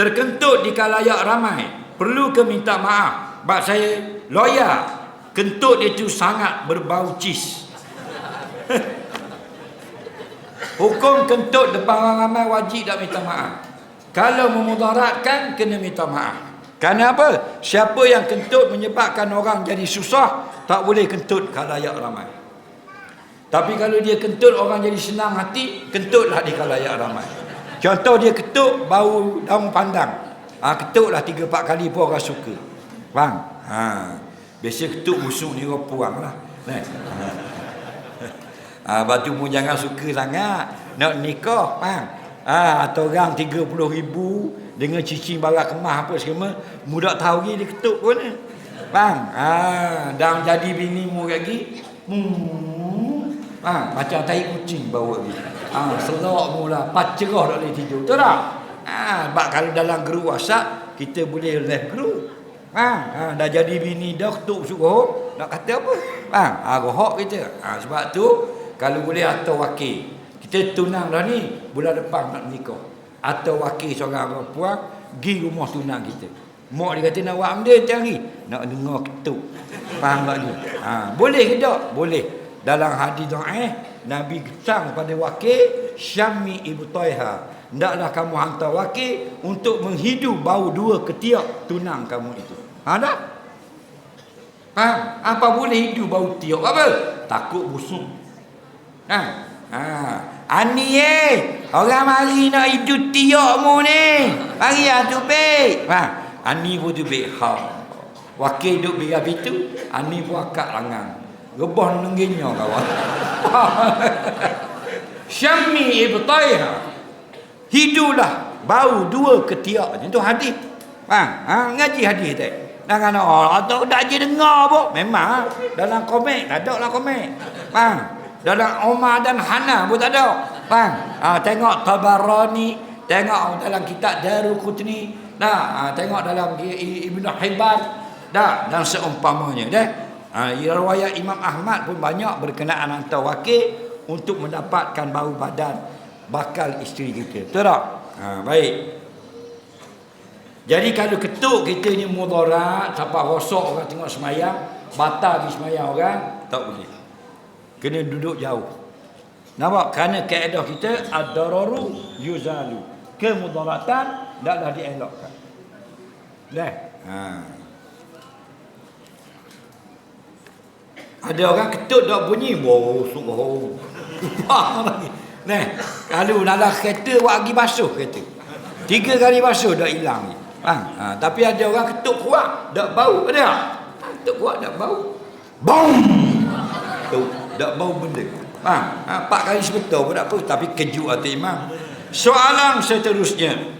terkentut di kalayak ramai, perlu ke minta maaf? Bak saya lawyer, kentut itu sangat berbau cheese. Hukum kentut depan orang ramai wajib tak minta maaf. Kalau memudaratkan, kena minta maaf. Kerana apa? Siapa yang kentut menyebabkan orang jadi susah, tak boleh kentut kalayak ramai. Tapi kalau dia kentut orang jadi senang hati, kentutlah di kalayak ramai. Contoh dia ketuk bau daun pandang. Ha, ketuklah tiga empat kali pun orang suka. Faham? Ha. Biasa ketuk musuh ni orang puang lah. Nah. Ha, batu pun jangan suka sangat. Nak nikah. Faham? Ha, atau orang 30 ribu dengan cici barat kemah apa semua. Mudak tahu lagi dia ketuk pun. Eh. Faham? Ha, dan jadi bini mu lagi. Hmm. Ha, macam tai kucing bawa lagi. Ha, selok mula. Pacerah tak boleh tidur. Betul tak? Ha, sebab kalau dalam guru WhatsApp, kita boleh left group. Ha, ha, dah jadi bini dah ketuk suruh. Nak kata apa? Ha, ha rohok kita. Ha, sebab tu, kalau boleh atau wakil. Kita tunang dah ni, bulan depan nak nikah. Atau wakil seorang perempuan, pergi rumah tunang kita. Mak dia kata nak buat benda hari. Nak dengar ketuk. Faham tak ni? Ha, boleh ke tak? Boleh. Dalam hadis doa Nabi ketang pada wakil Syami ibu Toyha Hendaklah kamu hantar wakil Untuk menghidu bau dua ketiak tunang kamu itu Ha tak? Ha? Apa boleh hidu bau tiak apa? Takut busuk Ha? Ha? Ani eh Orang mari nak hidu tiak mu ni Mari lah tu baik Ha? Ani pun tu baik Ha? Wakil duduk biar itu Ani pun akak langang Rebah nengginya kawan. Syami ibtaiha Hidulah bau dua ketiak Itu hadis. Ha, ha, Ngaji hadis tak Jangan oh, atau tak je dengar pun Memang dalam komik Tak ada lah komik. Ha, Dalam Omar dan Hana pun tak ada. Ha, ha, Tengok Tabarani Tengok dalam kitab Darul Qutni nah, ha, Tengok dalam Ibn Hibban. Dah, Dan seumpamanya dah. Ha, riwayat Imam Ahmad pun banyak berkenaan hantar wakil untuk mendapatkan bau badan bakal isteri kita. Betul tak? Ha, baik. Jadi kalau ketuk kita ni mudarat, sampai rosok orang tengok semayang, batal di semayang orang, tak boleh. Kena duduk jauh. Nampak? Kerana kaedah kita ad-dararu yuzalu. Kemudaratan taklah dielakkan. Dah. Ha. Ada orang ketut tak bunyi, wow, suruh. Nah, kalau nak lah kereta buat lagi basuh kereta. Tiga kali basuh dah hilang. Ha, ha, tapi ada orang ketuk kuat, dak bau ada tak? Ketuk kuat dak bau. Tu, dak bau benda. Ha, ha, empat kali sebetul pun tak apa, tapi kejut hati imam. Soalan seterusnya.